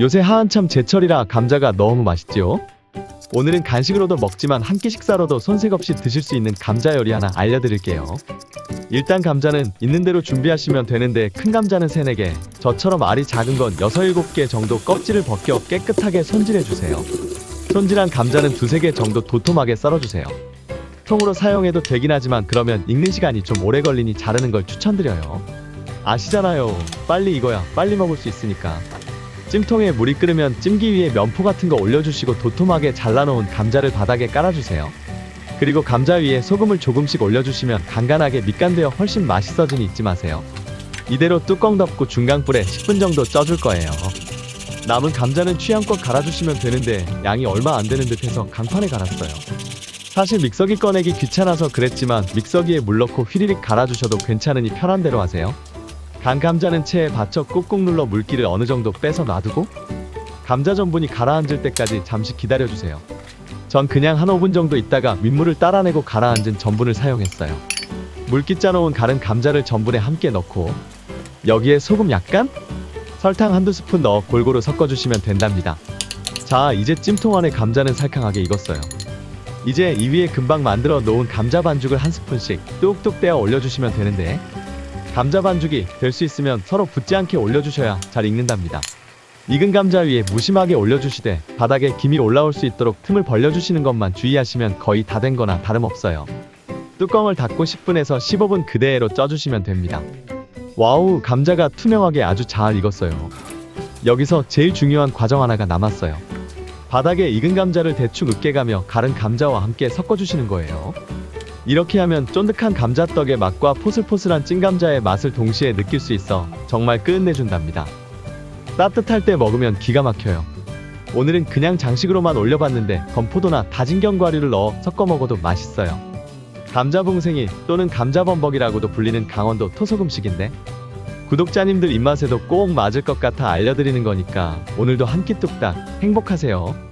요새 한참 제철이라 감자가 너무 맛있지요? 오늘은 간식으로도 먹지만 한 끼 식사로도 손색 없이 드실 수 있는 감자 요리 하나 알려드릴게요. 일단 감자는 있는 대로 준비하시면 되는데 큰 감자는 3, 4개, 저처럼 알이 작은 건 6, 7개 정도 껍질을 벗겨 깨끗하게 손질해주세요. 손질한 감자는 2, 3개 정도 도톰하게 썰어주세요. 통으로 사용해도 되긴 하지만 그러면 익는 시간이 좀 오래 걸리니 자르는 걸 추천드려요. 아시잖아요. 빨리 익어야 빨리 먹을 수 있으니까. 찜통에 물이 끓으면 찜기 위에 면포 같은 거 올려주시고 도톰하게 잘라놓은 감자를 바닥에 깔아주세요. 그리고 감자 위에 소금을 조금씩 올려주시면 간간하게 밑간되어 훨씬 맛있어지니 잊지 마세요. 이대로 뚜껑 덮고 중강불에 10분 정도 쪄줄 거예요. 남은 감자는 취향껏 갈아주시면 되는데 양이 얼마 안 되는 듯 해서 강판에 갈았어요. 사실 믹서기 꺼내기 귀찮아서 그랬지만 믹서기에 물 넣고 휘리릭 갈아주셔도 괜찮으니 편한 대로 하세요. 간 감자는 체에 받쳐 꾹꾹 눌러 물기를 어느 정도 빼서 놔두고 감자 전분이 가라앉을 때까지 잠시 기다려주세요. 전 그냥 한 5분 정도 있다가 윗물을 따라내고 가라앉은 전분을 사용했어요. 물기 짜놓은 가른 감자를 전분에 함께 넣고 여기에 소금 약간? 설탕 한두 스푼 넣어 골고루 섞어주시면 된답니다. 자, 이제 찜통 안에 감자는 살캉하게 익었어요. 이제 이 위에 금방 만들어 놓은 감자 반죽을 한 스푼씩 뚝뚝 떼어 올려주시면 되는데 감자 반죽이 될 수 있으면 서로 붙지 않게 올려주셔야 잘 익는답니다. 익은 감자 위에 무심하게 올려주시되 바닥에 김이 올라올 수 있도록 틈을 벌려주시는 것만 주의하시면 거의 다 된 거나 다름없어요. 뚜껑을 닫고 10분에서 15분 그대로 쪄주시면 됩니다. 와우, 감자가 투명하게 아주 잘 익었어요. 여기서 제일 중요한 과정 하나가 남았어요. 바닥에 익은 감자를 대충 으깨가며 가른 감자와 함께 섞어주시는 거예요. 이렇게 하면 쫀득한 감자떡의 맛과 포슬포슬한 찐감자의 맛을 동시에 느낄 수 있어 정말 끝내준답니다. 따뜻할 때 먹으면 기가 막혀요. 오늘은 그냥 장식으로만 올려봤는데 건포도나 다진 견과류를 넣어 섞어 먹어도 맛있어요. 감자봉생이 또는 감자범벅이라고도 불리는 강원도 토속 음식인데 구독자님들 입맛에도 꼭 맞을 것 같아 알려드리는 거니까 오늘도 한 끼 뚝딱 행복하세요.